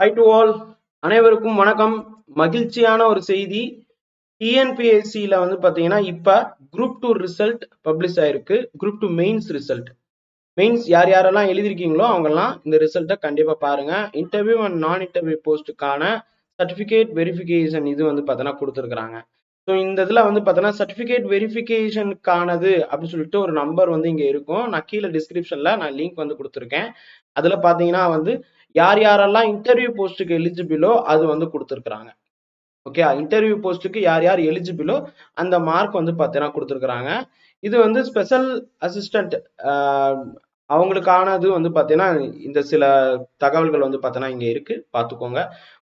High to all அனைவருக்கும் வணக்கம். மகிழ்ச்சியான ஒரு செய்தி. டிஎன்பிஎஸ்சியில் வந்து பார்த்தீங்கன்னா இப்போ குரூப் டூ ரிசல்ட் பப்ளிஷ் ஆயிருக்கு. Group two mains result mains யார் யாரெல்லாம் எழுதிருக்கீங்களோ அவங்கெல்லாம் இந்த ரிசல்ட்டை கண்டிப்பாக பாருங்கள் இன்டர்வியூ அண்ட் நான் இன்டர்வியூ போஸ்ட்டுக்கான சர்டிஃபிகேட் வெரிஃபிகேஷன் இது வந்து பார்த்தோன்னா கொடுத்துருக்குறாங்க. ஸோ இந்த இதில் வந்து பார்த்தோன்னா சர்டிஃபிகேட் வெரிஃபிகேஷனுக்கானது அப்படின்னு சொல்லிட்டு ஒரு நம்பர் வந்து இங்கே இருக்கும். நான் கீழே டிஸ்கிரிப்ஷனில் நான் லிங்க் வந்து கொடுத்துருக்கேன். அதில் பார்த்தீங்கன்னா வந்து யார் யாரெல்லாம் இன்டர்வியூ போஸ்ட்டுக்கு எலிஜிபிளோ அது வந்து கொடுத்துருக்குறாங்க. ஓகே இன்டர்வியூ போஸ்ட்டுக்கு யார் யார் எலிஜிபிளோ அந்த மார்க் வந்து பார்த்தீங்கன்னா கொடுத்துருக்குறாங்க. இது வந்து ஸ்பெஷல் அசிஸ்டண்ட் அவங்களுக்கானது வந்து பார்த்தீங்கன்னா இந்த சில தகவல்கள் வந்து பார்த்தீங்கன்னா இங்கே இருக்குது பார்த்துக்கோங்க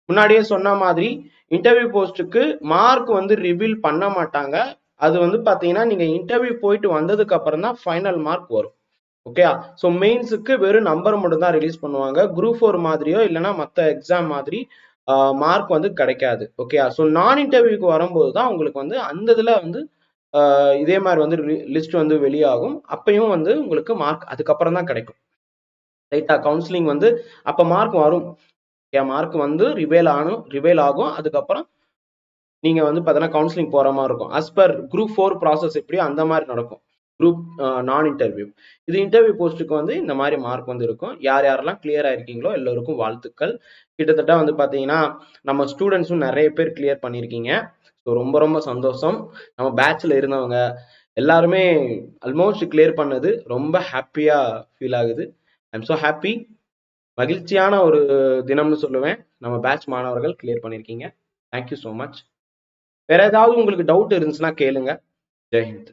முன்னாடியே சொன்ன மாதிரி இன்டர்வியூ போஸ்ட்டுக்கு மார்க் வந்து ரிவீல் பண்ண மாட்டாங்க. அது வந்து பார்த்தீங்கன்னா நீங்கள் இன்டர்வியூ போயிட்டு வந்ததுக்கு அப்புறம் தான் ஃபைனல் மார்க் வரும். ஓகே ஸோ மெயின்ஸுக்கு வெறும் நம்பர் மட்டும் தான் ரிலீஸ் பண்ணுவாங்க. குரூப் ஃபோர் மாதிரியோ இல்லைன்னா மற்ற எக்ஸாம் மாதிரி மார்க் வந்து கிடைக்காது. ஓகே ஸோ நான் இன்டர்வியூக்கு வரும்போது தான் உங்களுக்கு வந்து அந்த இதில் வந்து இதே மாதிரி வந்து லிஸ்ட் வந்து வெளியாகும். அப்பையும் வந்து உங்களுக்கு மார்க் அதுக்கப்புறம் தான் கிடைக்கும். ரைட்டா கவுன்சிலிங் வந்து அப்போ மார்க் வரும். என் மார்க் வந்து ரிவேல் ஆகும் ரிவேல் ஆகும். அதுக்கப்புறம் நீங்கள் வந்து பார்த்தீங்கன்னா கவுன்சிலிங் போகிற மாதிரி இருக்கும். As per group four process எப்படியோ அந்த மாதிரி நடக்கும். குரூப் நான் இன்டர்வியூ இது இன்டர்வியூ போஸ்ட்டுக்கு வந்து இந்த மாதிரி மார்க் வந்து இருக்கும். யார் யாரெல்லாம் கிளியர் ஆயிருக்கீங்களோ எல்லோருக்கும் வாழ்த்துக்கள். கிட்டத்தட்ட வந்து பார்த்தீங்கன்னா நம்ம ஸ்டூடெண்ட்ஸும் நிறைய பேர் கிளியர் பண்ணியிருக்கீங்க. ஸோ ரொம்ப ரொம்ப சந்தோஷம். நம்ம பேட்ச்சில் இருந்தவங்க எல்லாருமே ஆல்மோஸ்ட் கிளியர் பண்ணது. ரொம்ப ஹாப்பியாக ஃபீல் ஆகுது. ஐ எம் ஸோ ஹாப்பி மகிழ்ச்சியான ஒரு தினம்னு சொல்லுவேன். நம்ம பேட்ச் மாணவர்கள் கிளியர் பண்ணியிருக்கீங்க. தேங்க்யூ ஸோ மச் வேற ஏதாவது உங்களுக்கு டவுட் இருந்துச்சுன்னா கேளுங்க. ஜெய்ஹிந்த்